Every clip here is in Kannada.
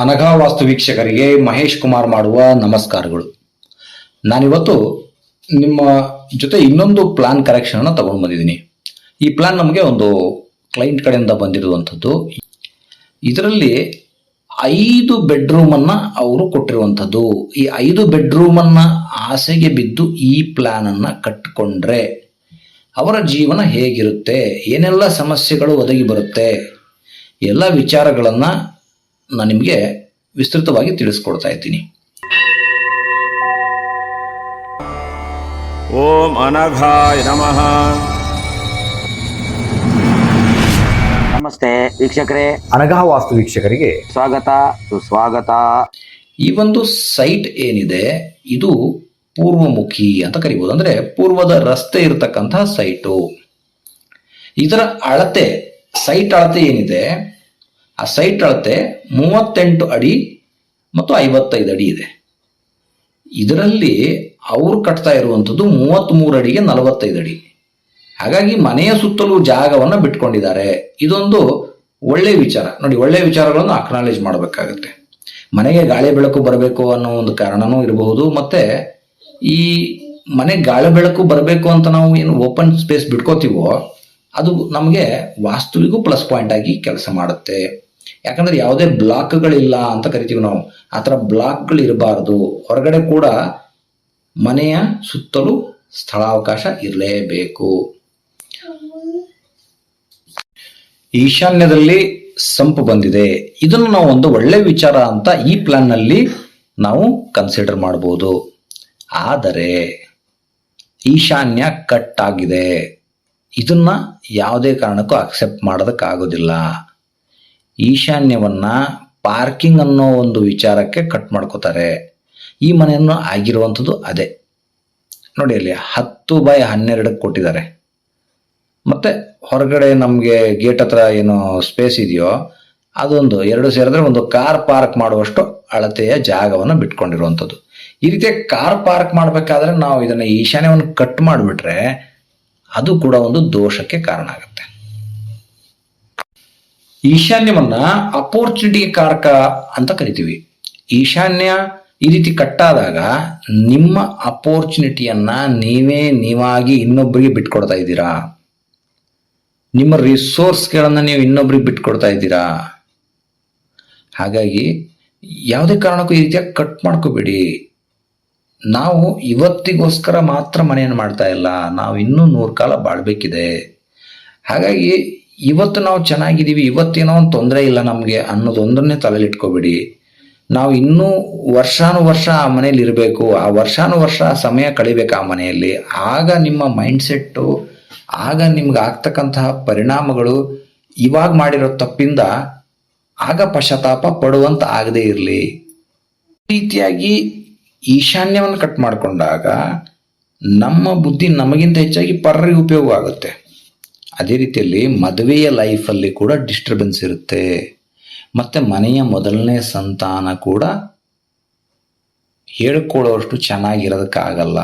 ಅನಘಾ ವಾಸ್ತು ವೀಕ್ಷಕರಿಗೆ ಮಹೇಶ್ ಕುಮಾರ್ ಮಾಡುವ ನಮಸ್ಕಾರಗಳು. ನಾನಿವತ್ತು ನಿಮ್ಮ ಜೊತೆ ಇನ್ನೊಂದು ಪ್ಲಾನ್ ಕರೆಕ್ಷನ್ ಅನ್ನ ತಗೊಂಡು ಬಂದಿದ್ದೀನಿ. ಈ ಪ್ಲಾನ್ ನಮಗೆ ಒಂದು ಕ್ಲೈಂಟ್ ಕಡೆಯಿಂದ ಬಂದಿರುವಂಥದ್ದು. ಇದರಲ್ಲಿ ಐದು ಬೆಡ್ರೂಮನ್ನು ಅವರು ಕೊಟ್ಟಿರುವಂಥದ್ದು. ಈ ಐದು ಬೆಡ್ರೂಮನ್ನು ಆಸೆಗೆ ಬಿದ್ದು ಈ ಪ್ಲಾನ್ ಅನ್ನ ಕಟ್ಟಿಕೊಂಡ್ರೆ ಅವರ ಜೀವನ ಹೇಗಿರುತ್ತೆ? ಏನೆಲ್ಲ ಸಮಸ್ಯೆಗಳು ಒದಗಿ ಬರುತ್ತೆ? ಎಲ್ಲ ವಿಚಾರಗಳನ್ನು ನಾನು ನಿಮಗೆ ವಿಸ್ತೃತವಾಗಿ ತಿಳಿಸ್ಕೊಡ್ತಾ ಇದ್ದೀನಿ. ಓಂ ಅನಘಾಯ ನಮಃ. ನಮಸ್ತೆ ವೀಕ್ಷಕರೇ. ಅನಘಾ ವಾಸ್ತು ವೀಕ್ಷಕರಿಗೆ ಸ್ವಾಗತ ಸುಸ್ವಾಗತ. ಈ ಒಂದು ಸೈಟ್ ಏನಿದೆ ಇದು ಪೂರ್ವಮುಖಿ ಅಂತ ಕರಿಬಹುದು ಅಂದ್ರೆ ಪೂರ್ವದ ರಸ್ತೆ ಇರತಕ್ಕಂತಹ ಸೈಟು. ಇದರ ಅಳತೆ ಸೈಟ್ ಅಳತೆ ಏನಿದೆ ಆ ಸೈಟ್ ಅಳತೆ ಮೂವತ್ತೆಂಟು ಅಡಿ ಮತ್ತು ಐವತ್ತೈದು ಅಡಿ ಇದೆ. ಇದರಲ್ಲಿ ಅವರು ಕಟ್ತಾ ಇರುವಂಥದ್ದು ಮೂವತ್ತ್ಮೂರು ಅಡಿಗೆ ನಲವತ್ತೈದು ಅಡಿ. ಹಾಗಾಗಿ ಮನೆಯ ಸುತ್ತಲೂ ಜಾಗವನ್ನು ಬಿಟ್ಕೊಂಡಿದ್ದಾರೆ. ಇದೊಂದು ಒಳ್ಳೆ ವಿಚಾರ. ನೋಡಿ, ಒಳ್ಳೆ ವಿಚಾರಗಳನ್ನು ಅಕ್ನಾಲೇಜ್ ಮಾಡಬೇಕಾಗತ್ತೆ. ಮನೆಗೆ ಗಾಳಿ ಬೆಳಕು ಬರಬೇಕು ಅನ್ನೋ ಒಂದು ಕಾರಣನೂ ಇರಬಹುದು, ಮತ್ತೆ ಈ ಮನೆ ಗಾಳಿ ಬೆಳಕು ಬರಬೇಕು ಅಂತ ನಾವು ಏನು ಓಪನ್ ಸ್ಪೇಸ್ ಬಿಟ್ಕೋತೀವೋ, ಅದು ನಮಗೆ ವಾಸ್ತುವಿಗೂ ಪ್ಲಸ್ ಪಾಯಿಂಟ್ ಆಗಿ ಕೆಲಸ ಮಾಡುತ್ತೆ. ಯಾಕಂದ್ರೆ ಯಾವುದೇ ಬ್ಲಾಕ್ಗಳಿಲ್ಲ ಅಂತ ಕರಿತೀವಿ ನಾವು. ಆ ಥರ ಬ್ಲಾಕ್ಗಳು ಇರಬಾರ್ದು ಹೊರಗಡೆ ಕೂಡ ಮನೆಯ ಸುತ್ತಲೂ ಸ್ಥಳಾವಕಾಶ ಇರಲೇಬೇಕು. ಈಶಾನ್ಯದಲ್ಲಿ ಸಂಪು ಬಂದಿದೆ. ಇದನ್ನು ನಾವು ಒಂದು ಒಳ್ಳೆ ವಿಚಾರ ಅಂತ ಈ ಪ್ಲಾನ್ನಲ್ಲಿ ನಾವು ಕನ್ಸಿಡರ್ ಮಾಡಬಹುದು ಆದರೆ ಈಶಾನ್ಯ ಕಟ್ ಆಗಿದೆ. ಇದನ್ನ ಯಾವುದೇ ಕಾರಣಕ್ಕೂ ಅಕ್ಸೆಪ್ಟ್ ಮಾಡೋದಕ್ಕಾಗೋದಿಲ್ಲ. ಈಶಾನ್ಯವನ್ನ ಪಾರ್ಕಿಂಗ್ ಅನ್ನೋ ಒಂದು ವಿಚಾರಕ್ಕೆ ಕಟ್ ಮಾಡ್ಕೋತಾರೆ. ಈ ಮನೆಯನ್ನು ಆಗಿರುವಂಥದ್ದು ಅದೇ. ನೋಡಿ ಅಲ್ಲಿ ಹತ್ತು ಬೈ ಹನ್ನೆರಡಕ್ಕೆ ಕೊಟ್ಟಿದ್ದಾರೆ. ಮತ್ತೆ ಹೊರಗಡೆ ನಮಗೆ ಗೇಟ್ ಹತ್ರ ಏನು ಸ್ಪೇಸ್ ಇದೆಯೋ, ಅದೊಂದು ಎರಡು ಸೇರಿದ್ರೆ ಒಂದು ಕಾರ್ ಪಾರ್ಕ್ ಮಾಡುವಷ್ಟು ಅಳತೆಯ ಜಾಗವನ್ನು ಬಿಟ್ಕೊಂಡಿರುವಂಥದ್ದು. ಈ ರೀತಿಯ ಕಾರ್ ಪಾರ್ಕ್ ಮಾಡಬೇಕಾದ್ರೆ ನಾವು ಇದನ್ನು ಈಶಾನ್ಯವನ್ನು ಕಟ್ ಮಾಡಿಬಿಟ್ರೆ ಅದು ಕೂಡ ಒಂದು ದೋಷಕ್ಕೆ ಕಾರಣ ಆಗುತ್ತೆ. ಈಶಾನ್ಯವನ್ನ ಅಪೋರ್ಚುನಿಟಿ ಕಾರಕ ಅಂತ ಕರಿತೀವಿ. ಈಶಾನ್ಯ ಈ ರೀತಿ ಕಟ್ಟಾದಾಗ ನಿಮ್ಮ ಅಪೋರ್ಚುನಿಟಿಯನ್ನ ನೀವೇ ನೀವಾಗಿ ಇನ್ನೊಬ್ಬರಿಗೆ ಬಿಟ್ಕೊಡ್ತಾ ಇದ್ದೀರಾ? ನಿಮ್ಮ ರಿಸೋರ್ಸ್ಗಳನ್ನ ನೀವು ಇನ್ನೊಬ್ರಿಗೆ ಬಿಟ್ಕೊಡ್ತಾ ಇದ್ದೀರಾ? ಹಾಗಾಗಿ ಯಾವುದೇ ಕಾರಣಕ್ಕೂ ಈ ರೀತಿಯಾಗಿ ಕಟ್ ಮಾಡ್ಕೋಬೇಡಿ. ನಾವು ಇವತ್ತಿಗೋಸ್ಕರ ಮಾತ್ರ ಮನೆಯನ್ನು ಮಾಡ್ತಾ ಇಲ್ಲ. ನಾವು ಇನ್ನೂ ನೂರು ಕಾಲ ಬಾಳ್ಬೇಕಿದೆ. ಹಾಗಾಗಿ ಇವತ್ತು ನಾವು ಚೆನ್ನಾಗಿದ್ದೀವಿ, ಇವತ್ತೇನೋ ಒಂದು ತೊಂದರೆ ಇಲ್ಲ ನಮಗೆ ಅನ್ನೋದೊಂದನ್ನೇ ತಲೆಯಲ್ಲಿ ಇಟ್ಕೋಬೇಡಿ. ನಾವು ಇನ್ನೂ ವರ್ಷಾನುವರ್ಷ ಆ ಮನೇಲಿ ಇರಬೇಕು, ಆ ವರ್ಷಾನು ವರ್ಷ ಸಮಯ ಕಳಿಬೇಕು ಆ ಮನೆಯಲ್ಲಿ. ಆಗ ನಿಮ್ಮ ಮೈಂಡ್ಸೆಟ್ಟು ಆಗ ನಿಮ್ಗೆ ಆಗ್ತಕ್ಕಂತಹ ಪರಿಣಾಮಗಳು ಇವಾಗ ಮಾಡಿರೋ ತಪ್ಪಿಂದ ಆಗ ಪಶ್ಚಾತ್ತಾಪ ಪಡುವಂತ ಆಗದೇ ಇರಲಿ. ರೀತಿಯಾಗಿ ಈಶಾನ್ಯವನ್ನು ಕಟ್ ಮಾಡಿಕೊಂಡಾಗ ನಮ್ಮ ಬುದ್ಧಿ ನಮಗಿಂತ ಹೆಚ್ಚಾಗಿ ಪರರಿಗೆ ಉಪಯೋಗ ಆಗುತ್ತೆ ಅದೇ ರೀತಿಯಲ್ಲಿ ಮದುವೆಯ ಲೈಫಲ್ಲಿ ಕೂಡ ಡಿಸ್ಟರ್ಬೆನ್ಸ್ ಇರುತ್ತೆ. ಮತ್ತೆ ಮನೆಯ ಮೊದಲನೇ ಸಂತಾನ ಕೂಡ ಹೇಳ್ಕೊಳ್ಳೋಷ್ಟು ಚೆನ್ನಾಗಿರೋದಕ್ಕಾಗಲ್ಲ.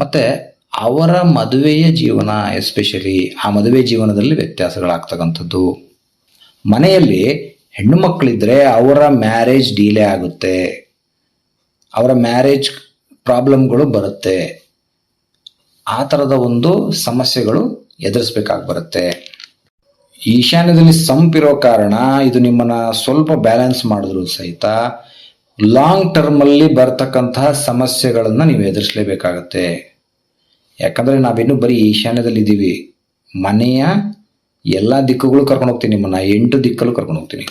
ಮತ್ತೆ ಅವರ ಮದುವೆಯ ಜೀವನ ಎಸ್ಪೆಷಲಿ ಆ ಮದುವೆ ಜೀವನದಲ್ಲಿ ವ್ಯತ್ಯಾಸಗಳಾಗ್ತಕ್ಕಂಥದ್ದು. ಮನೆಯಲ್ಲಿ ಹೆಣ್ಣು ಮಕ್ಕಳಿದ್ರೆ ಅವರ ಮ್ಯಾರೇಜ್ ಡಿಲೇ ಆಗುತ್ತೆ. ಅವರ ಮ್ಯಾರೇಜ್ ಪ್ರಾಬ್ಲಮ್ಗಳು ಬರುತ್ತೆ. ಆ ಥರದ ಒಂದು ಸಮಸ್ಯೆಗಳು ಎದುರಿಸ್ಬೇಕಾಗಿ ಬರುತ್ತೆ. ಈಶಾನ್ಯದಲ್ಲಿ ಸಂಪಿರೋ ಕಾರಣ ಇದು ನಿಮ್ಮನ್ನ ಸ್ವಲ್ಪ ಬ್ಯಾಲೆನ್ಸ್ ಮಾಡಿದ್ರು ಸಹಿತ ಲಾಂಗ್ ಟರ್ಮಲ್ಲಿ ಬರ್ತಕ್ಕಂತಹ ಸಮಸ್ಯೆಗಳನ್ನು ನೀವು ಎದುರಿಸಲೇಬೇಕಾಗತ್ತೆ. ಯಾಕಂದ್ರೆ ನಾವಿನ್ನೂ ಬರೀ ಈಶಾನ್ಯದಲ್ಲಿ ಇದ್ದೀವಿ ಮನೆಯ ಎಲ್ಲ ದಿಕ್ಕುಗಳು ಕರ್ಕೊಂಡು ಹೋಗ್ತೀನಿ, ನಿಮ್ಮನ್ನ ಎಂಟು ದಿಕ್ಕಲ್ಲೂ ಕರ್ಕೊಂಡು ಹೋಗ್ತೀನಿ.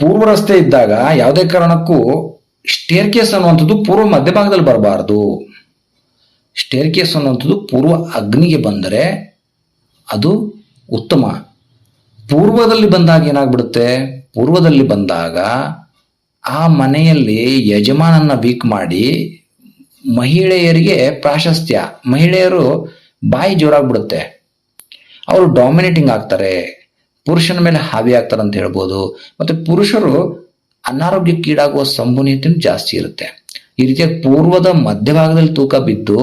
ಪೂರ್ವ ರಸ್ತೆ ಇದ್ದಾಗ ಯಾವುದೇ ಕಾರಣಕ್ಕೂ ಸ್ಟೇರ್ ಕೇಸ್ ಅನ್ನುವಂಥದ್ದು ಪೂರ್ವ ಮಧ್ಯಭಾಗದಲ್ಲಿ ಬರಬಾರ್ದು. ಸ್ಟೇರ್ ಕೇಸ್ ಅನ್ನುವಂಥದ್ದು ಪೂರ್ವ ಅಗ್ನಿಗೆ ಬಂದರೆ ಅದು ಉತ್ತಮ. ಪೂರ್ವದಲ್ಲಿ ಬಂದಾಗ ಏನಾಗ್ಬಿಡುತ್ತೆ? ಪೂರ್ವದಲ್ಲಿ ಬಂದಾಗ ಆ ಮನೆಯಲ್ಲಿ ಯಜಮಾನನ್ನ ವೀಕ್ ಮಾಡಿ ಮಹಿಳೆಯರಿಗೆ ಪ್ರಾಶಸ್ತ್ಯ. ಮಹಿಳೆಯರು ಬಾಯಿ ಜೋರಾಗ್ಬಿಡುತ್ತೆ. ಅವರು ಡಾಮಿನೇಟಿಂಗ್ ಆಗ್ತಾರೆ. ಪುರುಷನ ಮೇಲೆ ಹಾವಿ ಆಗ್ತಾರೆ ಅಂತ ಹೇಳ್ಬೋದು. ಮತ್ತೆ ಪುರುಷರು ಅನಾರೋಗ್ಯಕ್ಕೀಡಾಗುವ ಸಂಭವನೀಯತೆ ಜಾಸ್ತಿ ಇರುತ್ತೆ. ಈ ರೀತಿಯ ಪೂರ್ವದ ಮಧ್ಯಭಾಗದಲ್ಲಿ ತೂಕ ಬಿದ್ದು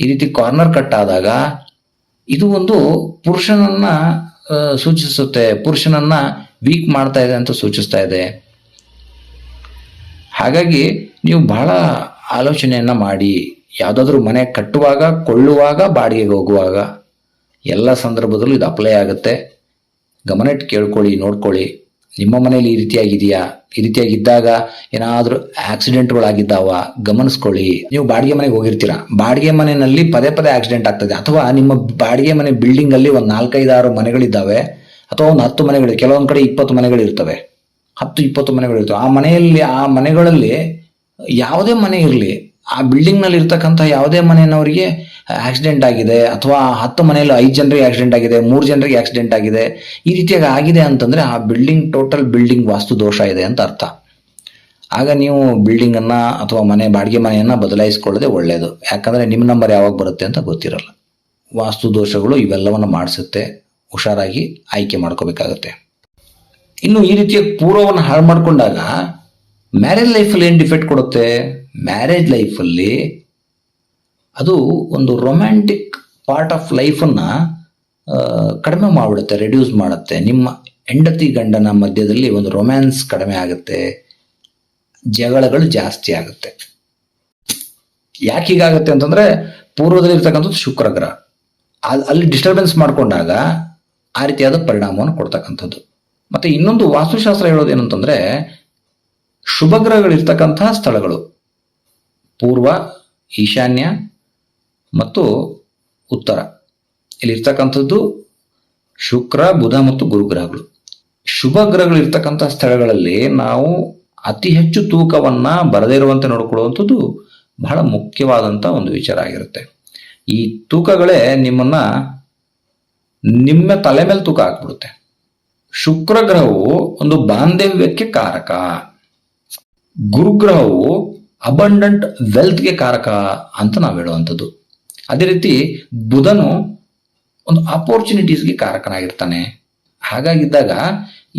ಈ ರೀತಿ ಕಾರ್ನರ್ ಕಟ್ ಆದಾಗ ಇದು ಒಂದು ಪುರುಷನನ್ನ ಸೂಚಿಸುತ್ತೆ. ಪುರುಷನನ್ನ ವೀಕ್ ಮಾಡ್ತಾ ಇದೆ ಅಂತ ಸೂಚಿಸ್ತಾ ಇದೆ. ಹಾಗಾಗಿ ನೀವು ಬಹಳ ಆಲೋಚನೆಯನ್ನ ಮಾಡಿ. ಯಾವುದಾದ್ರೂ ಮನೆ ಕಟ್ಟುವಾಗ, ಕೊಳ್ಳುವಾಗ, ಬಾಡಿಗೆಗೆ ಹೋಗುವಾಗ ಎಲ್ಲ ಸಂದರ್ಭದಲ್ಲೂ ಇದು ಅಪ್ಲೈ ಆಗುತ್ತೆ. ಗಮನಿಟ್ಟು ಕೇಳ್ಕೊಳ್ಳಿ, ನೋಡ್ಕೊಳ್ಳಿ. ನಿಮ್ಮ ಮನೆಯಲ್ಲಿ ಈ ರೀತಿಯಾಗಿದೆಯಾ? ಈ ರೀತಿಯಾಗಿದ್ದಾಗ ಏನಾದರೂ ಆಕ್ಸಿಡೆಂಟ್ಗಳಾಗಿದ್ದಾವ? ಗಮನಿಸ್ಕೊಳ್ಳಿ. ನೀವು ಬಾಡಿಗೆ ಮನೆಗೆ ಹೋಗಿರ್ತೀರಾ? ಬಾಡಿಗೆ ಮನೆಯಲ್ಲಿ ಪದೇ ಪದೇ ಆಕ್ಸಿಡೆಂಟ್ ಆಗ್ತದೆ. ಅಥವಾ ನಿಮ್ಮ ಬಾಡಿಗೆ ಮನೆ ಬಿಲ್ಡಿಂಗ್ ಅಲ್ಲಿ ಒಂದು ನಾಲ್ಕೈದಾರು ಮನೆಗಳಿದ್ದಾವೆ, ಅಥವಾ ಒಂದು ಹತ್ತು ಮನೆಗಳು ಕೆಲವೊಂದು ಕಡೆ ಇಪ್ಪತ್ತು ಮನೆಗಳು ಇರ್ತವೆ. ಹತ್ತು, ಇಪ್ಪತ್ತು ಮನೆಗಳು ಇರ್ತವೆ ಆ ಮನೆಯಲ್ಲಿ, ಆ ಮನೆಗಳಲ್ಲಿ ಯಾವುದೇ ಮನೆ ಇರಲಿ. ಆ ಬಿಲ್ಡಿಂಗ್ನಲ್ಲಿ ಇರ್ತಕ್ಕಂಥ ಯಾವುದೇ ಮನೆಯವರಿಗೆ ಆಕ್ಸಿಡೆಂಟ್ ಆಗಿದೆ ಅಥವಾ ಹತ್ತು ಮನೆಯಲ್ಲಿ ಐದು ಜನರಿಗೆ ಆಕ್ಸಿಡೆಂಟ್ ಆಗಿದೆ, ಮೂರು ಜನರಿಗೆ ಆಕ್ಸಿಡೆಂಟ್ ಆಗಿದೆ, ಈ ರೀತಿಯಾಗಿ ಆಗಿದೆ ಅಂತಂದ್ರೆ ಆ ಬಿಲ್ಡಿಂಗ್ ಟೋಟಲ್ ಬಿಲ್ಡಿಂಗ್ ವಾಸ್ತು ದೋಷ ಇದೆ ಅಂತ ಅರ್ಥ. ಆಗ ನೀವು ಬಿಲ್ಡಿಂಗ್ ಅನ್ನ ಅಥವಾ ಮನೆ, ಬಾಡಿಗೆ ಮನೆಯನ್ನ ಬದಲಾಯಿಸಿಕೊಳ್ಳದೆ ಒಳ್ಳೆಯದು ಯಾಕಂದ್ರೆ ನಿಮ್ಮ ನಂಬರ್ ಯಾವಾಗ ಬರುತ್ತೆ ಅಂತ ಗೊತ್ತಿರಲ್ಲ. ವಾಸ್ತು ದೋಷಗಳು ಇವೆಲ್ಲವನ್ನು ಮಾಡಿಸುತ್ತೆ, ಹುಷಾರಾಗಿ ಆಯ್ಕೆ ಮಾಡ್ಕೋಬೇಕಾಗತ್ತೆ. ಇನ್ನು ಈ ರೀತಿಯ ಪೂರ್ವವನ್ನು ಹಾಳು ಮಾಡಿಕೊಂಡಾಗ ಮ್ಯಾರೇಜ್ ಲೈಫಲ್ಲಿ ಏನು ಡಿಫೆಕ್ಟ್ ಕೊಡುತ್ತೆ? ಮ್ಯಾರೇಜ್ ಲೈಫಲ್ಲಿ ಅದು ಒಂದು ರೊಮ್ಯಾಂಟಿಕ್ ಪಾರ್ಟ್ ಆಫ್ ಲೈಫನ್ನು ಕಡಿಮೆ ಮಾಡಿಬಿಡುತ್ತೆ ರೆಡ್ಯೂಸ್ ಮಾಡುತ್ತೆ. ನಿಮ್ಮ ಹೆಂಡತಿ ಗಂಡನ ಮಧ್ಯದಲ್ಲಿ ಒಂದು ರೊಮ್ಯಾನ್ಸ್ ಕಡಿಮೆ ಆಗುತ್ತೆ. ಜಗಳಗಳು ಜಾಸ್ತಿ ಆಗುತ್ತೆ. ಯಾಕೆ ಹೀಗಾಗುತ್ತೆ ಅಂತಂದ್ರೆ ಪೂರ್ವದಲ್ಲಿ ಇರ್ತಕ್ಕಂಥದ್ದು ಶುಕ್ರ ಗ್ರಹ. ಅಲ್- ಅಲ್ಲಿ ಡಿಸ್ಟರ್ಬೆನ್ಸ್ ಮಾಡಿಕೊಂಡಾಗ ಆ ರೀತಿಯಾದ ಪರಿಣಾಮವನ್ನು ಕೊಡ್ತಕ್ಕಂಥದ್ದು. ಮತ್ತೆ ಇನ್ನೊಂದು ವಾಸ್ತುಶಾಸ್ತ್ರ ಹೇಳೋದೇನಂತಂದ್ರೆ, ಶುಭ ಗ್ರಹಗಳಿರ್ತಕ್ಕಂತಹ ಸ್ಥಳಗಳು. ಪೂರ್ವ, ಈಶಾನ್ಯ ಮತ್ತು ಉತ್ತರ. ಇಲ್ಲಿರ್ತಕ್ಕಂಥದ್ದು ಶುಕ್ರ, ಬುಧ ಮತ್ತು ಗುರುಗ್ರಹಗಳು ಶುಭ ಗ್ರಹಗಳಿರ್ತಕ್ಕಂಥ ಸ್ಥಳಗಳಲ್ಲಿ ನಾವು ಅತಿ ಹೆಚ್ಚು ತೂಕವನ್ನ ಬರದೇ ಇರುವಂತೆ ನೋಡ್ಕೊಳ್ಳುವಂಥದ್ದು ಬಹಳ ಮುಖ್ಯವಾದಂಥ ಒಂದು ವಿಚಾರ ಆಗಿರುತ್ತೆ. ಈ ತೂಕಗಳೇ ನಿಮ್ಮನ್ನ ನಿಮ್ಮ ತಲೆ ಮೇಲೆ ತೂಕ ಹಾಕ್ಬಿಡುತ್ತೆ. ಶುಕ್ರ ಗ್ರಹವು ಒಂದು ಬಾಂಧವ್ಯಕ್ಕೆ ಕಾರಕ. ಗುರುಗ್ರಹವು ಅಬಂಡೆಂಟ್ ವೆಲ್ತ್ಗೆ ಕಾರಕ ಅಂತ ನಾವು ಹೇಳುವಂಥದ್ದು. ಅದೇ ರೀತಿ ಬುಧನು ಒಂದು ಆಪರ್ಚುನಿಟೀಸ್ಗೆ ಕಾರಕನಾಗಿರ್ತಾನೆ. ಹಾಗಾಗಿದ್ದಾಗ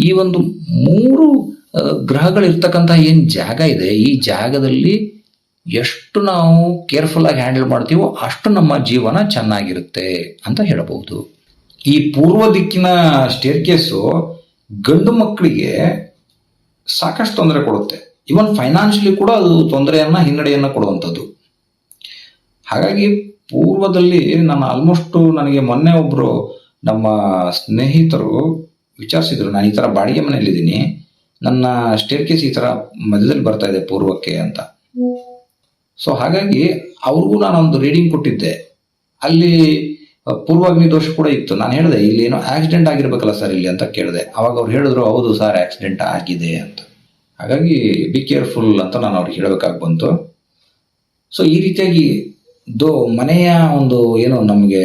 ಈ ಒಂದು ಮೂರು ಗ್ರಹಗಳಿರ್ತಕ್ಕಂತಹ ಏನು ಜಾಗ ಇದೆ, ಈ ಜಾಗದಲ್ಲಿ ಎಷ್ಟು ನಾವು ಕೇರ್ಫುಲ್ ಆಗಿ ಹ್ಯಾಂಡಲ್ ಮಾಡ್ತೀವೋ ಅಷ್ಟು ನಮ್ಮ ಜೀವನ ಚೆನ್ನಾಗಿರುತ್ತೆ ಅಂತ ಹೇಳಬಹುದು. ಈ ಪೂರ್ವ ದಿಕ್ಕಿನ ಸ್ಟೇರ್ ಕೇಸು ಗಂಡು ಮಕ್ಕಳಿಗೆ ಸಾಕಷ್ಟು ತೊಂದರೆ ಕೊಡುತ್ತೆ. ಇವನ್ ಫೈನಾನ್ಷಿಯಲಿ ಕೂಡ ಅದು ತೊಂದರೆಯನ್ನ, ಹಿನ್ನಡೆಯನ್ನ ಕೊಡುವಂಥದ್ದು. ಹಾಗಾಗಿ ಪೂರ್ವದಲ್ಲಿ ನಾನು ಆಲ್ಮೋಸ್ಟ್ ನನಗೆ ಮೊನ್ನೆ ಒಬ್ರು ನಮ್ಮ ಸ್ನೇಹಿತರು ವಿಚಾರಿಸಿದ್ರು. ನಾನು ಈ ತರ ಬಾಡಿಗೆ ಮನೆಯಲ್ಲಿದ್ದೀನಿ. ನನ್ನ ಸ್ಟೇರ್ ಕೇಸ್ ಈ ತರ ಮಧ್ಯದಲ್ಲಿ ಬರ್ತಾ ಇದೆ ಪೂರ್ವಕ್ಕೆ ಅಂತ. ಸೊ ಹಾಗಾಗಿ ಅವ್ರಿಗೂ ನಾನು ಒಂದು ರೀಡಿಂಗ್ ಕೊಟ್ಟಿದ್ದೆ. ಅಲ್ಲಿ ಪೂರ್ವಾಗ್ನಿ ದೋಷ ಕೂಡ ಇತ್ತು. ನಾನು ಹೇಳಿದೆ, ಇಲ್ಲಿ ಏನೋ ಆಕ್ಸಿಡೆಂಟ್ ಆಗಿರ್ಬೇಕಲ್ಲ ಸರ್ ಇಲ್ಲಿ ಅಂತ ಕೇಳಿದೆ. ಅವಾಗ ಅವ್ರು ಹೇಳಿದ್ರು, ಹೌದು ಸರ್ ಆಕ್ಸಿಡೆಂಟ್ ಆಗಿದೆ ಅಂತ. ಹಾಗಾಗಿ ಬಿ ಕೇರ್ಫುಲ್ ಅಂತ ನಾನು ಅವ್ರಿಗೆ ಹೇಳಬೇಕಾಗಿ ಬಂತು. ಸೊ ಈ ರೀತಿಯಾಗಿ ದೋ ಮನೆಯ ಒಂದು ಏನು ನಮಗೆ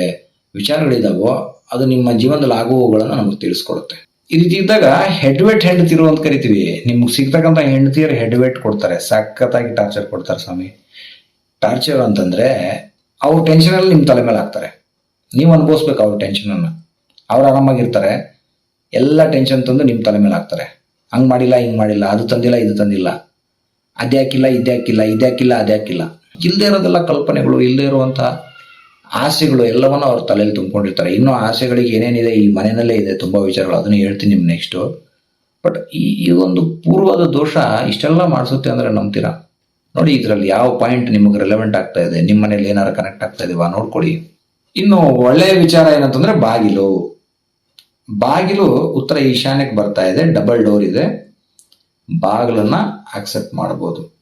ವಿಚಾರಗಳಿದಾವೋ, ಅದು ನಿಮ್ಮ ಜೀವನದಲ್ಲಿ ಆಗುವುಗಳನ್ನು ನಮಗೆ ತಿಳಿಸ್ಕೊಡುತ್ತೆ. ಈ ರೀತಿ ಇದ್ದಾಗ ಹೆಡ್ ವೇಟ್ ಹೆಂಡತಿರು ಅಂತ ಕರಿತೀವಿ. ನಿಮ್ಗೆ ಸಿಗ್ತಕ್ಕಂಥ ಹೆಂಡತಿಯರು ಹೆಡ್ ವೇಟ್ ಕೊಡ್ತಾರೆ. ಸಖತ್ತಾಗಿ ಟಾರ್ಚರ್ ಕೊಡ್ತಾರೆ ಸ್ವಾಮಿ. ಟಾರ್ಚರ್ ಅಂತಂದ್ರೆ ಅವ್ರ ಟೆನ್ಷನಲ್ಲಿ ನಿಮ್ಮ ತಲೆ ಮೇಲೆ ಹಾಕ್ತಾರೆ. ನೀವು ಅನುಭವಿಸ್ಬೇಕು ಅವ್ರ ಟೆನ್ಷನನ್ನು ಅವ್ರು ಆರಾಮಾಗಿರ್ತಾರೆ. ಎಲ್ಲ ಟೆನ್ಷನ್ ತಂದು ನಿಮ್ಮ ತಲೆ ಮೇಲೆ ಹಾಕ್ತಾರೆ. ಹಂಗ್ ಮಾಡಿಲ್ಲ, ಹಿಂಗೆ ಮಾಡಿಲ್ಲ, ಅದು ತಂದಿಲ್ಲ, ಇದು ತಂದಿಲ್ಲ. ಅದ್ಯಾಕಿಲ್ಲ ಇದ್ಯಾಕಿಲ್ಲ ಇದ್ಯಾಕಿಲ್ಲ ಅದ್ಯಾಕಿಲ್ಲ ಇಲ್ಲದೆ ಇರೋದೆಲ್ಲ ಕಲ್ಪನೆಗಳು ಇಲ್ಲದೆ ಇರುವಂಥ ಆಸೆಗಳು ಎಲ್ಲವನ್ನ ಅವ್ರ ತಲೆಯಲ್ಲಿ ತುಂಬಿಕೊಂಡಿರ್ತಾರೆ. ಇನ್ನೂ ಆಸೆಗಳಿಗೆ ಏನೇನಿದೆ, ಈ ಮನೆಯಲ್ಲೇ ಇದೆ ತುಂಬಾ ವಿಚಾರಗಳು, ಅದನ್ನ ಹೇಳ್ತೀನಿ ನಿಮ್ಮ ನೆಕ್ಸ್ಟ್ ಬಟ್ ಈ ಒಂದು ಪೂರ್ವದ ದೋಷ ಇಷ್ಟೆಲ್ಲ ಮಾಡಿಸುತ್ತೆ ಅಂದ್ರೆ ನಂಬ್ತೀರಾ? ನೋಡಿ, ಇದರಲ್ಲಿ ಯಾವ ಪಾಯಿಂಟ್ ನಿಮಗೆ ರೆಲೆವೆಂಟ್ ಆಗ್ತಾ ಇದೆ? ನಿಮ್ಮ ಮನೇಲಿ ಏನಾರು ಕನೆಕ್ಟ್ ಆಗ್ತಾ ಇದೀವಾ ನೋಡ್ಕೊಳ್ಳಿ. ಇನ್ನು ಒಳ್ಳೆಯ ವಿಚಾರ ಏನಂತಂದ್ರೆ ಬಾಗಿಲು. ಬಾಗಿಲು ಉತ್ತರ ಈಶಾನ್ಯಕ್ಕೆ ಬರ್ತಾ ಇದೆ ಡಬಲ್ ಡೋರ್ ಇದೆ. ಬಾಗಿಲನ್ನ ಆಕ್ಸೆಪ್ಟ್ ಮಾಡಬಹುದು.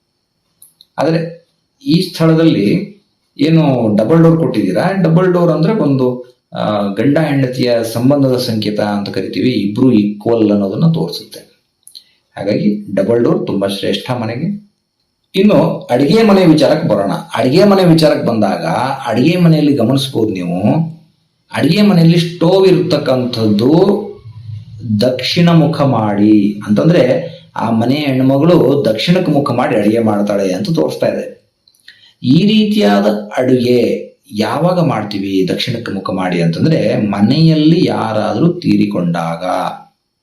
ಆದರೆ ಈ ಸ್ಥಳದಲ್ಲಿ ಏನು ಡಬಲ್ ಡೋರ್ ಕೊಟ್ಟಿದ್ದೀರಾ? ಡಬಲ್ ಡೋರ್ ಅಂದ್ರೆ ಒಂದು ಗಂಡ ಹೆಂಡತಿಯ ಸಂಬಂಧದ ಸಂಕೇತ ಅಂತ ಕರಿತೀವಿ, ಇಬ್ರು ಈಕ್ವಲ್ ಅನ್ನೋದನ್ನ ತೋರಿಸುತ್ತೆ. ಹಾಗಾಗಿ ಡಬಲ್ ಡೋರ್ ತುಂಬಾ ಶ್ರೇಷ್ಠ ಮನೆಗೆ. ಇನ್ನು ಅಡಿಗೆ ಮನೆ ವಿಚಾರಕ್ಕೆ ಬರೋಣ. ಅಡಿಗೆ ಮನೆ ವಿಚಾರಕ್ಕೆ ಬಂದಾಗ ಅಡಿಗೆ ಮನೆಯಲ್ಲಿ ಗಮನಿಸಬಹುದು ನೀವು. ಅಡಿಗೆ ಮನೆಯಲ್ಲಿ ಸ್ಟೋವ್ ಇರತಕ್ಕಂಥದ್ದು ದಕ್ಷಿಣ ಮುಖ ಮಾಡಿ ಅಂತಂದ್ರೆ ಆ ಮನೆಯ ಹೆಣ್ಮಗಳು ದಕ್ಷಿಣಕ್ಕೆ ಮುಖ ಮಾಡಿ ಅಡುಗೆ ಮಾಡ್ತಾಳೆ ಅಂತ ತೋರಿಸ್ತಾ ಇದೆ. ಈ ರೀತಿಯಾದ ಅಡುಗೆ ಯಾವಾಗ ಮಾಡ್ತೀವಿ ದಕ್ಷಿಣಕ್ಕೆ ಮುಖ ಮಾಡಿ ಅಂತಂದ್ರೆ ಮನೆಯಲ್ಲಿ ಯಾರಾದರೂ ತೀರಿಕೊಂಡಾಗ.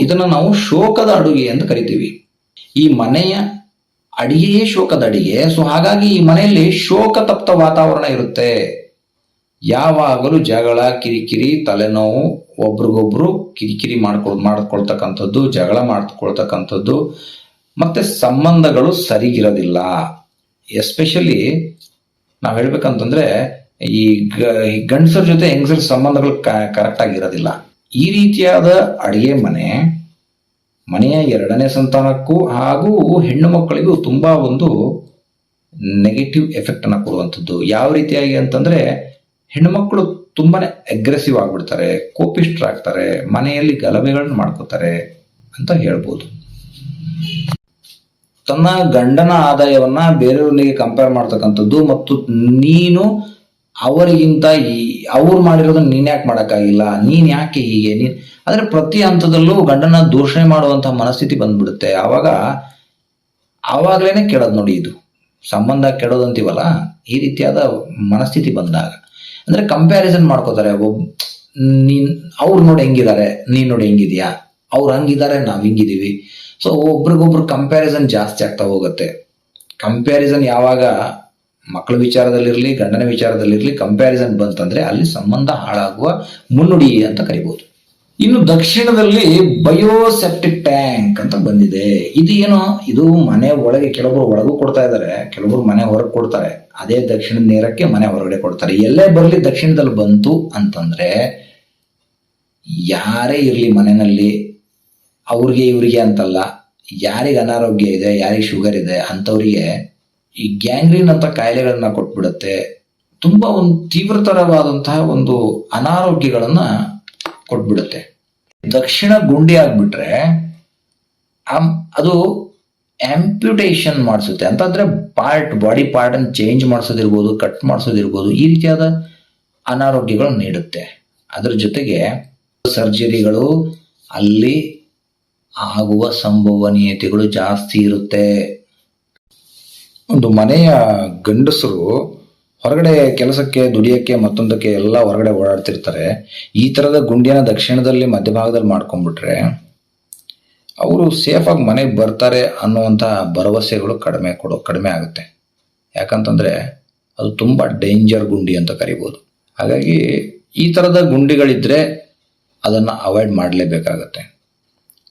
ಇದನ್ನು ನಾವು ಶೋಕದ ಅಡುಗೆ ಅಂತ ಕರಿತೀವಿ. ಈ ಮನೆಯ ಅಡಿಗೆಯೇ ಶೋಕದ ಅಡಿಗೆ. ಸೊ ಹಾಗಾಗಿ ಈ ಮನೆಯಲ್ಲಿ ಶೋಕ ತಪ್ತ ವಾತಾವರಣ ಇರುತ್ತೆ. ಯಾವಾಗಲೂ ಜಗಳ, ಕಿರಿಕಿರಿ, ತಲೆನೋವು, ಒಬ್ರಿಗೊಬ್ರು ಕಿರಿಕಿರಿ ಮಾಡ್ಕೊಳ್, ಮಾಡ್ಕೊಳ್ತಕ್ಕಂಥದ್ದು, ಜಗಳ ಮಾಡ್ಕೊಳ್ತಕ್ಕಂಥದ್ದು, ಮತ್ತೆ ಸಂಬಂಧಗಳು ಸರಿಗಿರೋದಿಲ್ಲ. ಎಸ್ಪೆಷಲಿ ನಾವು ಹೇಳ್ಬೇಕಂತಂದ್ರೆ ಈ ಗಂಡಸರ ಜೊತೆ ಹೆಂಗಸರ ಸಂಬಂಧಗಳು ಕರೆಕ್ಟ್ ಆಗಿರೋದಿಲ್ಲ ಈ ರೀತಿಯಾದ ಅಡಿಗೆ ಮನೆ, ಮನೆಯ ಎರಡನೇ ಸಂತಾನಕ್ಕೂ ಹಾಗೂ ಹೆಣ್ಣು ಮಕ್ಕಳಿಗೂ ತುಂಬಾ ಒಂದು ನೆಗೆಟಿವ್ ಎಫೆಕ್ಟ್ ಅನ್ನ ಕೊಡುವಂಥದ್ದು. ಯಾವ ರೀತಿಯಾಗಿ ಅಂತಂದ್ರೆ ಹೆಣ್ಣು ಮಕ್ಕಳು ತುಂಬಾನೇ ಅಗ್ರೆಸಿವ್ ಆಗ್ಬಿಡ್ತಾರೆ ಕೋಪಿಷ್ಠರಾಗ್ತಾರೆ ಮನೆಯಲ್ಲಿ ಗಲಭೆಗಳನ್ನ ಮಾಡ್ಕೋತಾರೆ ಅಂತ ಹೇಳ್ಬೋದು. ತನ್ನ ಗಂಡನ ಆದಾಯವನ್ನ ಬೇರೆಯವರಿಗೆ ಕಂಪೇರ್ ಮಾಡ್ತಕ್ಕಂಥದ್ದು ಮತ್ತು ನೀನು ಅವರಿಗಿಂತ ಈ, ಅವ್ರು ಮಾಡಿರೋದನ್ನ ನೀನ್ ಯಾಕೆ ಮಾಡೋಕ್ಕಾಗಿಲ್ಲ? ನೀನ್ ಯಾಕೆ ಹೀಗೆ? ನೀನ್ ಅಂದ್ರೆ ಪ್ರತಿ ಹಂತದಲ್ಲೂ ಗಂಡನ ದೂಷಣೆ ಮಾಡುವಂತಹ ಮನಸ್ಥಿತಿ ಬಂದ್ಬಿಡುತ್ತೆ. ಆವಾಗ ಆವಾಗ್ಲೇನೆ ಕೆಡೋದು ನೋಡಿ ಇದು. ಸಂಬಂಧ ಕೆಡೋದಂತೀವಲ್ಲ, ಈ ರೀತಿಯಾದ ಮನಸ್ಥಿತಿ ಬಂದಾಗ. ಅಂದ್ರೆ ಕಂಪ್ಯಾರಿಸನ್ ಮಾಡ್ಕೋತಾರೆ ಒಬ್ಬ ನೀನ್, ಅವ್ರು ನೋಡಿ ಹೆಂಗಿದ್ದಾರೆ ನೀನ್ ನೋಡಿ ಹೆಂಗಿದ್ಯಾ? ಅವ್ರು ಹಂಗಿದ್ದಾರೆ ನಾವ್ ಹಿಂಗಿದೀವಿ. ಸೊ ಒಬ್ರಿಗೊಬ್ರು ಕಂಪ್ಯಾರಿಸನ್ ಜಾಸ್ತಿ ಆಗ್ತಾ ಹೋಗುತ್ತೆ. ಕಂಪ್ಯಾರಿಸನ್ ಯಾವಾಗ ಮಕ್ಕಳ ವಿಚಾರದಲ್ಲಿರಲಿ, ಗಂಡನ ವಿಚಾರದಲ್ಲಿರಲಿ ಕಂಪ್ಯಾರಿಸನ್ ಬಂತಂದ್ರೆ ಅಲ್ಲಿ ಸಂಬಂಧ ಹಾಳಾಗುವ ಮುನ್ನುಡಿ ಅಂತ ಕರಿಬಹುದು ಇನ್ನು ದಕ್ಷಿಣದಲ್ಲಿ ಬಯೋಸೆಪ್ಟಿಕ್ ಟ್ಯಾಂಕ್ ಅಂತ ಬಂದಿದೆ. ಇದು ಏನು? ಇದು ಮನೆ ಒಳಗೆ ಕೆಲವರು ಒಳಗೂ ಕೊಡ್ತಾ ಇದ್ದಾರೆ ಕೆಲವರು ಮನೆ ಹೊರಗೆ ಕೊಡ್ತಾರೆ. ಅದೇ ದಕ್ಷಿಣದ ನೇರಕ್ಕೆ ಮನೆ ಹೊರಗಡೆ ಕೊಡ್ತಾರೆ. ಎಲ್ಲೇ ಬರಲಿ ದಕ್ಷಿಣದಲ್ಲಿ ಬಂತು ಅಂತಂದ್ರೆ ಯಾರೇ ಇರಲಿ ಮನೆಯಲ್ಲಿ, ಅವ್ರಿಗೆ ಇವ್ರಿಗೆ ಅಂತಲ್ಲ, ಯಾರಿಗೆ ಅನಾರೋಗ್ಯ ಇದೆ, ಯಾರಿಗೆ ಶುಗರ್ ಇದೆ ಅಂಥವ್ರಿಗೆ ಈ ಗ್ಯಾಂಗ್ರೀನ್ ಅಂತ ಕಾಯಿಲೆಗಳನ್ನ ಕೊಟ್ಬಿಡುತ್ತೆ. ತುಂಬಾ ಒಂದು ತೀವ್ರತರವಾದಂತಹ ಒಂದು ಅನಾರೋಗ್ಯಗಳನ್ನ ಕೊಟ್ಬಿಡುತ್ತೆ. ದಕ್ಷಿಣ ಗುಂಡಿ ಆಗ್ಬಿಟ್ರೆ ಅದು ಆಂಪ್ಯುಟೇಷನ್ ಮಾಡಿಸುತ್ತೆ. ಅಂತಂದ್ರೆ ಪಾರ್ಟ್ ಬಾಡಿ ಪಾರ್ಟ್ ಅನ್ನು ಚೇಂಜ್ ಮಾಡಿಸೋದಿರ್ಬೋದು ಕಟ್ ಮಾಡಿಸೋದಿರ್ಬೋದು, ಈ ರೀತಿಯಾದ ಅನಾರೋಗ್ಯಗಳು ನೀಡುತ್ತೆ. ಅದರ ಜೊತೆಗೆ ಸರ್ಜರಿಗಳು ಅಲ್ಲಿ ಆಗುವ ಸಂಭವನೀಯತೆಗಳು ಜಾಸ್ತಿ ಇರುತ್ತೆ. ಒಂದು ಮನೆಯ ಗಂಡಸರು ಹೊರಗಡೆ ಕೆಲಸಕ್ಕೆ, ದುಡಿಯಕ್ಕೆ, ಮತ್ತೊಂದಕ್ಕೆ ಎಲ್ಲ ಹೊರಗಡೆ ಓಡಾಡ್ತಿರ್ತಾರೆ. ಈ ತರದ ಗುಂಡಿಯನ ದಕ್ಷಿಣದಲ್ಲಿ ಮಧ್ಯಭಾಗದಲ್ಲಿ ಮಾಡ್ಕೊಂಡ್ಬಿಟ್ರೆ ಅವರು ಸೇಫಾಗಿ ಮನೆಗೆ ಬರ್ತಾರೆ ಅನ್ನುವಂಥ ಭರವಸೆಗಳು ಕಡಿಮೆ ಕೊಡೋ, ಕಡಿಮೆ ಆಗುತ್ತೆ. ಯಾಕಂತಂದ್ರೆ ಅದು ತುಂಬಾ ಡೇಂಜರ್ ಗುಂಡಿ ಅಂತ ಕರಿಬೋದು. ಹಾಗಾಗಿ ಈ ತರದ ಗುಂಡಿಗಳಿದ್ರೆ ಅದನ್ನ ಅವಾಯ್ಡ್ ಮಾಡಲೇಬೇಕಾಗತ್ತೆ.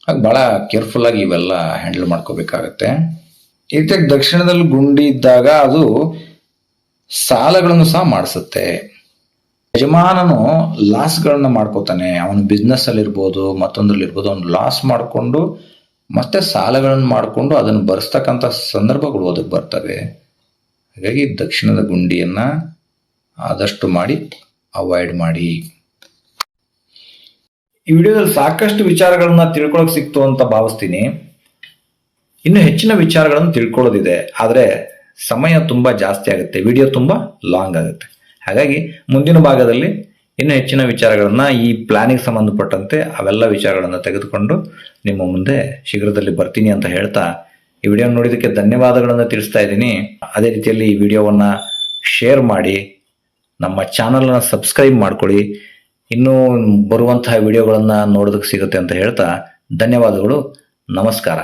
ಹಾಗೆ ಬಹಳ ಕೇರ್ಫುಲ್ ಆಗಿ ಇವೆಲ್ಲ ಹ್ಯಾಂಡಲ್ ಮಾಡ್ಕೋಬೇಕಾಗತ್ತೆ. ಈ ದಕ್ಷಿಣದಲ್ಲಿ ಗುಂಡಿ ಇದ್ದಾಗ ಅದು ಸಾಲಗಳನ್ನು ಸಹ ಮಾಡಿಸುತ್ತೆ. ಯಜಮಾನನು ಲಾಸ್ಗಳನ್ನ ಮಾಡ್ಕೋತಾನೆ. ಅವನು ಬಿಸ್ನೆಸ್ ಅಲ್ಲಿ ಇರ್ಬೋದು ಮತ್ತೊಂದ್ರಲ್ಲಿ ಇರ್ಬೋದು ಅವನು ಲಾಸ್ ಮಾಡಿಕೊಂಡು ಮತ್ತೆ ಸಾಲಗಳನ್ನು ಮಾಡಿಕೊಂಡು ಅದನ್ನು ಬರೆಸ್ತಕ್ಕಂಥ ಸಂದರ್ಭಗಳು ಅದಕ್ಕೆ ಬರ್ತವೆ. ಹಾಗಾಗಿ ದಕ್ಷಿಣದ ಗುಂಡಿಯನ್ನ ಆದಷ್ಟು ಮಾಡಿ ಅವಾಯ್ಡ್ ಮಾಡಿ. ಈ ವಿಡಿಯೋದಲ್ಲಿ ಸಾಕಷ್ಟು ವಿಚಾರಗಳನ್ನ ತಿಳ್ಕೊಳಕ್ ಸಿಕ್ತು ಅಂತ ಭಾವಿಸ್ತೀನಿ. ಇನ್ನು ಹೆಚ್ಚಿನ ವಿಚಾರಗಳನ್ನು ತಿಳ್ಕೊಳ್ಳೋದಿದೆ. ಆದರೆ ಸಮಯ ತುಂಬ ಜಾಸ್ತಿ ಆಗುತ್ತೆ ವಿಡಿಯೋ ತುಂಬ ಲಾಂಗ್ ಆಗುತ್ತೆ. ಹಾಗಾಗಿ ಮುಂದಿನ ಭಾಗದಲ್ಲಿ ಇನ್ನು ಹೆಚ್ಚಿನ ವಿಚಾರಗಳನ್ನು ಈ ಪ್ಲಾನಿಗೆ ಸಂಬಂಧಪಟ್ಟಂತೆ ಅವೆಲ್ಲ ವಿಚಾರಗಳನ್ನು ತೆಗೆದುಕೊಂಡು ನಿಮ್ಮ ಮುಂದೆ ಶೀಘ್ರದಲ್ಲಿ ಬರ್ತೀನಿ ಅಂತ ಹೇಳ್ತಾ ಈ ವಿಡಿಯೋ ನೋಡಿದ್ದಕ್ಕೆ ಧನ್ಯವಾದಗಳನ್ನು ತಿಳಿಸ್ತಾ ಇದ್ದೀನಿ. ಅದೇ ರೀತಿಯಲ್ಲಿ ಈ ವಿಡಿಯೋವನ್ನು ಶೇರ್ ಮಾಡಿ, ನಮ್ಮ ಚಾನಲನ್ನು ಸಬ್ಸ್ಕ್ರೈಬ್ ಮಾಡ್ಕೊಳ್ಳಿ. ಇನ್ನೂ ಬರುವಂತಹ ವಿಡಿಯೋಗಳನ್ನು ನೋಡೋದಕ್ಕೆ ಸಿಗುತ್ತೆ ಅಂತ ಹೇಳ್ತಾ ಧನ್ಯವಾದಗಳು, ನಮಸ್ಕಾರ.